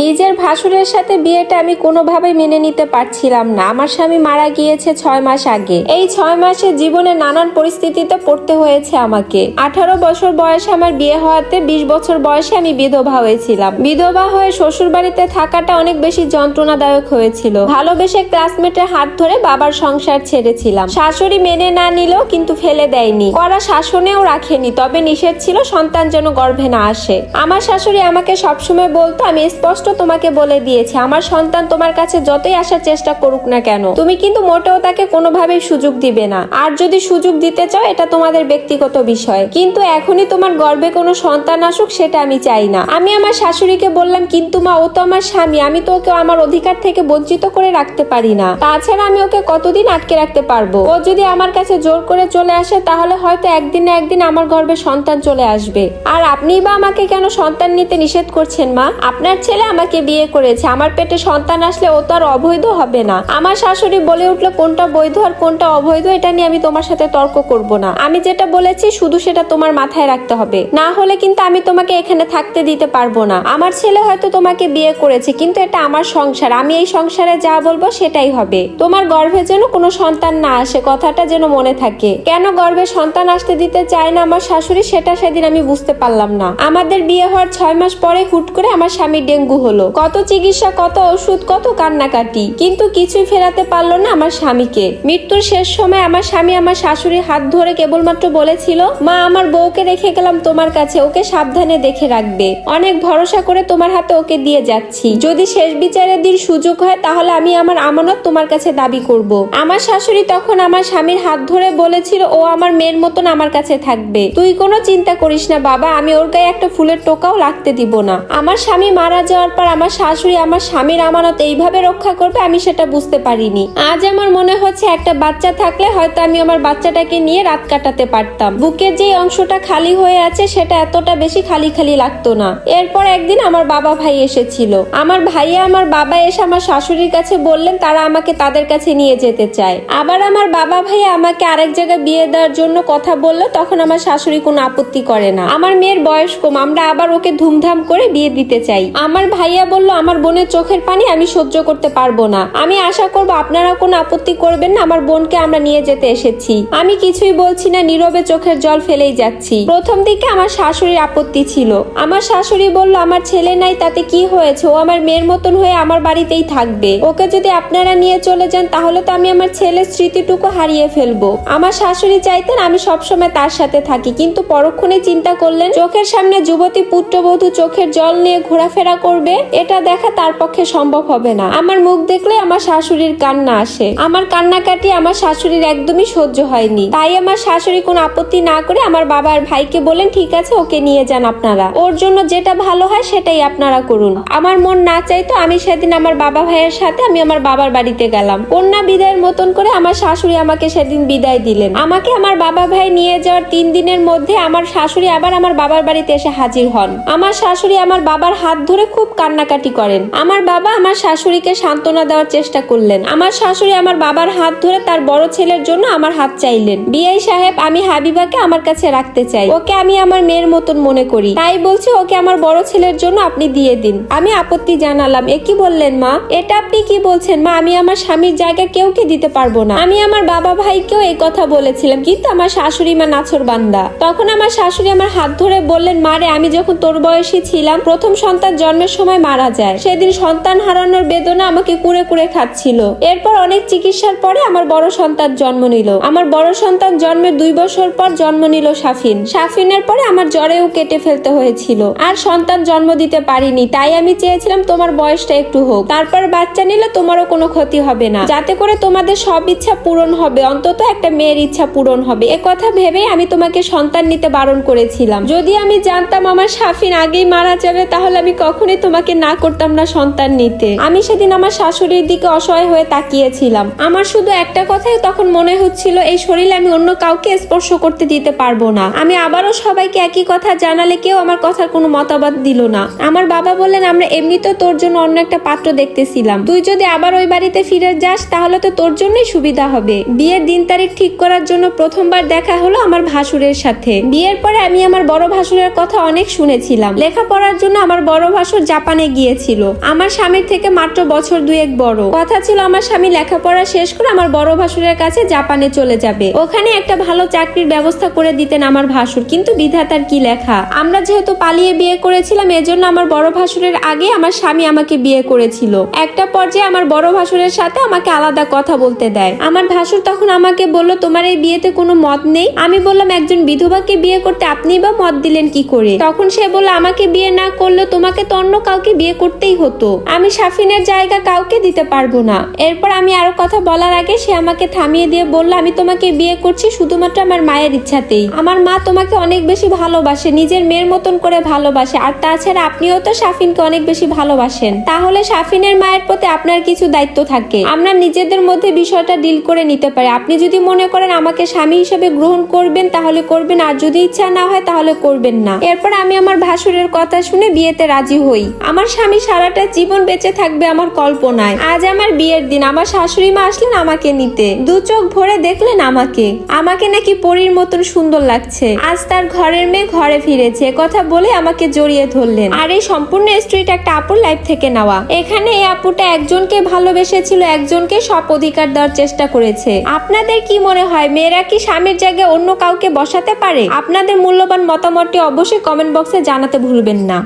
নিজের ভাসুরের সাথে বিয়েটা আমি কোনোভাবে মেনে নিতে পারছিলাম না। আমার স্বামী মারা গিয়েছে ছয় মাস আগে। এই ছয় মাসে জীবনে নানান পরিস্থিতিতে পড়তে হয়েছে আমাকে। আঠারো বছর বয়সে আমার বিয়ে হওয়াতে বিশ বছর বয়সে আমি বিধবা হয়েছিলাম। বিধবা হয়ে শ্বশুর বাড়িতে থাকাটা অনেক বেশি যন্ত্রণাদায়ক হয়েছিল। ভালোবেসে ক্লাসমেটের হাত ধরে বাবার সংসার ছেড়েছিলাম। শাশুড়ি মেনে না নিলেও কিন্তু ফেলে দেয়নি। কড়া শাসনেও রাখেনি, তবে নিষেধ ছিল সন্তান যেন গর্ভে না আসে। আমার শাশুড়ি আমাকে সবসময় বলতো, আমি স্পষ্ট তোমাকে বলে দিয়েছি। আমার সন্তান তোমার কাছে যতই আসার চেষ্টা করুক না কেন, তুমি কিন্তু মোটেও তাকে কোনোভাবেই সুযোগ দিবে না। আর যদি সুযোগ দিতে চাও, এটা তোমাদের ব্যক্তিগত বিষয়। কিন্তু এখনই তোমার গর্ভে কোনো সন্তান আসুক, সেটা আমি চাই না। আমি আমার শাশুড়িকে বললাম, কিন্তু মা, ও তো আমার স্বামী। আমি তো ওকে আমার অধিকার থেকে বঞ্চিত করে রাখতে পারি না। তাছাড়া আমি ওকে কতদিন আটকে রাখতে পারব? ও যদি আমার কাছে জোর করে চলে আসে, তাহলে হয়তো একদিন না একদিন আমার গর্ভে সন্তান চলে আসবে। আর আপনি বা আমাকে কেন সন্তান নিতে নিষেধ করছেন, মা? আপনার ছেলে আমাকে বিয়ে করেছে। আমার পেটে সন্তান আসলে ও তো আর অবৈধ হবে না। আমার শাশুড়ি বলে উঠল, কোনটা বৈধ আর কোনটা অবৈধ, এটা নিয়ে আমি তোমার সাথে তর্ক করব না। আমি যেটা বলেছি, শুধু সেটা তোমার মাথায় রাখতে হবে। না হলে কিন্তু আমি তোমাকে এখানে থাকতে দিতে পারব না। আমার ছেলে হয়তো তোমাকে বিয়ে করেছে, কিন্তু এটা আমার সংসার। আমি এই সংসারে যা বলব সেটাই হবে। তোমার গর্ভে যেন কোনো সন্তান না আসে, কথাটা যেন মনে থাকে। কেন গর্ভে সন্তান আসতে দিতে চায় না আমার শাশুড়ি, সেটা সেদিন আমি বুঝতে পারলাম না। আমাদের বিয়ে হওয়ার ছয় মাস পরে হুট করে আমার স্বামী ডেঙ্গু হলো। কত চিকিৎসা, কত ওষুধ, কত কান্নাকাটি। কিন্তু কিছুই ফেরাতে পারল না আমার স্বামীকে। মৃত্যুর শেষ সময় আমার স্বামী আমার শাশুড়ির হাত ধরে কেবলমাত্র বলেছিল, মা, আমার বউকে রেখে গেলাম তোমার কাছে, ওকে সাবধানে দেখে রাখবে। অনেক ভরসা করে তোমার হাতে ওকে দিয়ে যাচ্ছি। যদি শেষ বিচারের দিন সুযোগ হয়, তাহলে আমি আমার আমানত তোমার কাছে দাবি করব। আমার শাশুড়ি তখন আমার স্বামীর হাত ধরে বলেছিল, ও আমার মেয়ের মতন আমার কাছে থাকবে। তুই কোনো চিন্তা করিস না বাবা, আমি ওর গায়ে একটা ফুলের টোকাও লাগতে দিব না। আমার স্বামী মারা যাওয়ার পর আমার শাশুড়ি আমার স্বামীর আমানত এইভাবে রক্ষা করবে, আমি সেটা বুঝতে পারিনি। আজ আমার মনে হচ্ছে একটা বাচ্চা থাকলে হয়তো আমি আমার বাচ্চাটাকে নিয়ে রাত কাটাতে পারতাম। বুকের যে অংশটা খালি হয়ে আছে, সেটা এতটা বেশি খালি খালি লাগতো না। এরপর একদিন আমার বাবা ভাই এসেছিল। আমার ভাইয়া আমার বাবা এসে আমার শাশুড়ির কাছে বললেন, তারা আমাকে তাদের কাছে নিয়ে যেতে চায়। আবার আমার বাবা ভাইয়া আমাকে আরেক জায়গায় বিয়ে দেওয়ার জন্য কথা বলল, তখন আমার শাশুড়ি কোনো আপত্তি করে না। আমার মেয়ের বয়স কম, আমরা আবার ওকে ধুমধাম করে বিয়ে দিতে চাই। আমার ভাইয়া বলল, আমার বোনের চোখের পানি আমি সহ্য করতে পারব না। আমি আশা করব আপনারা কোনো আপত্তি করবেন না, আমার বোনকে আমরা নিয়ে যেতে এসেছি। আমি কিছুই বলছি না, নীরবে চোখের জল ফেলেই যাচ্ছি। প্রথম দিকে আমার শাশুড়ির আপত্তি ছিল। আমার শাশুড়ি বলল, আমার ছেলে নাই, তাতে কি হয়েছে? ও আমার মেয়ের মতন হয়ে আমার বাড়িতেই থাকবে। ওকে যদি আপনারা নিয়ে চলে যান, তাহলে তো আমি আমার ছেলের স্মৃতিটুকু হারিয়ে ফেলব। আমার শাশুড়ি চাইতেন আমি সবসময় তার সাথে থাকি, কিন্তু পরক্ষণে চিন্তা করলেন, চোখের সামনে যুবতী পুত্রবধূ চোখের জল নিয়ে ঘোরাফেরা করবে এটা দেখা তার পক্ষে সম্ভব হবে না। আমার মুখ দেখলে আমার শাশুড়ির কান্না আসে। আমার কান্নাকাটি আমার শাশুড়ির একদমই সহ্য হয়নি। তাই আমার শাশুড়ি কোনো আপত্তি না করে আমার বাবার ভাইকে বলেন, ঠিক আছে, ওকে নিয়ে যান আপনারা। ওর জন্য যেটা ভালো হয়, সেটাই আপনারা করুন। আমার মন না চাইতো আমি সেদিন আমার বাবা ভাইয়ের সাথে আমি আমার বাবার বাড়িতে গেলাম। কন্যা বিদায়ের মতন করে আমার শাশুড়ি আমাকে সেদিন বিদায় দিলেন। আমাকে আমার বাবা ভাই নিয়ে যাওয়ার তিন দিনের মধ্যে আমার শাশুড়ি আবার আমার বাবার বাড়িতে এসে হাজির হন। আমার শাশুড়ি আমার বাবার হাত ধরে খুব কান্নাকাটি করেন। আমার বাবা আমার শাশুড়িকে সান্ত্বনা দেওয়ার চেষ্টা করলেন। আমার শাশুড়ি আমার বাবার হাত ধরে তার বড় ছেলের জন্য আমার হাত চাইলেন। বিআই সাহেব, আমি হাবিবাকে আমার কাছে রাখতে চাই। ওকে আমি আমার মেয়ের মতন মনে করি। তাই বলছি, ওকে আমার বড় ছেলের জন্য আপনি দিয়ে দিন। আমি আপত্তি জানালাম। এ কি বললেন মা? এটা আপনি কি বলছেন মা? আমি আমার স্বামীর জায়গা কেউকে দিতে পারব না? আমি আমার বাবা ভাইকেও এই কথা বলেছিলাম, কিন্তু আমার শাশুড়ি মা নাছর বান্দা। তখন আমার শাশুড়ি আমার হাত ধরে বললেন মারে আমি যখন তোর বয়সী ছিলাম, প্রথম সন্তান জন্মের সময় মারা যায়। সেদিন সন্তান হারানোর বেদনা আমাকে কুড়ে কুড়ে খাচ্ছিল। এরপর অনেক চিকিৎসার পরে আমার বড় সন্তান জন্ম নিল। আমার বড় সন্তান জন্মের দুই বছর পর জন্ম নিল সাফিন। সাফিনের পরে আমার জ্বরেও কেটে ফেলতে হয়েছিল। আর সন্তান জন্ম দিতে পারিনি, তাই আমি চেয়েছিলাম তোমার বয়সটা একটু হোক। তারপর বাচ্চা নিলে তোমারও কোনো ক্ষতি হবে না। যাতে করে তোমাদের সব ইচ্ছা পূরণ হবে, অন্তত একটা মেয়ের ইচ্ছা পূরণ হবে। এ কথা ভেবেই আমি তোমাকে সন্তান নিতে বারণ করেছিলাম। যদি আমি জানতাম আমার সাফিন আগেই মারা যাবে, তাহলে আমি কখনোই তোমাকে না করতাম না সন্তান নিতে। আমি সেদিন আমার শাশুড়ির দিকে অসহায় হয়ে তাকিয়েছিলাম। আমার শুধু একটা কথাই তখন মনে হচ্ছিল, এই শরীরে আমি অন্য কাউকে স্পর্শ করতে দিতে পারব না। আমি আবারও সবাইকে একই কথা জানালে কেউ আমার কথার কোনো মতামত দিল না। আমার বাবা বললেন, আমরা এমনিতে তোর জন্য অন্য একটা পাত্র দেখতেছিলাম। তুই যদি আবার ওই বাড়িতে ফিরে যাস, তাহলে তো তোর জন্যই সুবিধা হবে। বিয়ের দিন তারিখ ঠিক করার জন্য প্রথমবার দেখা হলো আমার ভাসুরের সাথে। বিয়ের পরে আমি আমার বড় ভাসুরের কথা অনেক শুনেছিলাম। লেখাপড়ার জন্য আমার বড় ভাসুর জাপান গিয়েছিল। আমার স্বামীর থেকে মাত্র বছর দুয়েক বড়। কথা ছিল আমার স্বামী লেখাপড়া শেষ করে আমার বড় ভাসুরের কাছে জাপানে চলে যাবে। ওখানে একটা ভালো চাকরির ব্যবস্থা করে দিতেন আমার ভাসুর, কিন্তু বিধাতার কি লেখা? আমরা যেহেতু পালিয়ে বিয়ে করেছিলাম, এজন্য আমার বড় ভাসুরের আগে আমার স্বামী আমাকে বিয়ে করেছিল। একটা পর্যায়ে আমার বড় ভাসুরের সাথে আমাকে আলাদা কথা বলতে দেয়। আমার ভাসুর তখন আমাকে বলল, তোমার এই বিয়েতে কোনো মত নেই? আমি বললাম, একজন বিধবাকে বিয়ে করতে আপনি বা মত দিলেন কি করে? তখন সে বলল, আমাকে বিয়ে না করলে তোমাকে তো অন্য কাউকে বিয়ে করতেই হতো। আমি সাফিনের জায়গা কাউকে দিতে পারব না। এরপর আমি আরও কথা বলার আগে সে আমাকে থামিয়ে দিয়ে বলল, আমি তোমাকে বিয়ে করছি শুধুমাত্র আমার মায়ের ইচ্ছাতেই। আমার মা তোমাকে অনেক বেশি ভালোবাসে, নিজের মেয়ের মতন করে ভালোবাসে, আর তাছাড়া আপনিও তো সাফিনকে অনেক বেশি ভালোবাসেন। তাহলে সাফিনের মায়ের প্রতি আপনার কিছু দায়িত্ব থাকে। আমরা নিজেদের মধ্যে বিষয়টা ডিল করে নিতে পারি। আপনি যদি মনে করেন আমাকে স্বামী হিসেবে গ্রহণ করবেন, তাহলে করবেন, আর যদি ইচ্ছা না হয়, তাহলে করবেন না। এরপর আমি আমার ভাসুরের কথা শুনে বিয়েতে রাজি হই। আমার স্বামী সারাটা জীবন বেঁচে থাকবে আমার কল্পনায়। আজ আমার বিয়ের দিন, আমার শাশুড়ি মা আসলেন আমাকে নিতে। দু চোখ ভরে দেখলেন আমাকে। আমাকে নাকি পরীর মতন সুন্দর লাগছে। আজ তার ঘরের মেয়ে ঘরে ফিরেছে কথা বলে আমাকে জড়িয়ে ধরলেন। আর এই সম্পূর্ণ স্ট্রিট একটা আপুর লাইফ থেকে নেওয়া। এখানে এই আপুটা একজনকে ভালোবেসেছিল, একজনকে সব অধিকার দেওয়ার চেষ্টা করেছে। আপনাদের কি মনে হয়, মেয়েরা কি স্বামীর জায়গায় অন্য কাউকে বসাতে পারে? আপনাদের মূল্যবান মতামতটি অবশ্যই কমেন্ট বক্সে জানাতে ভুলবেন না।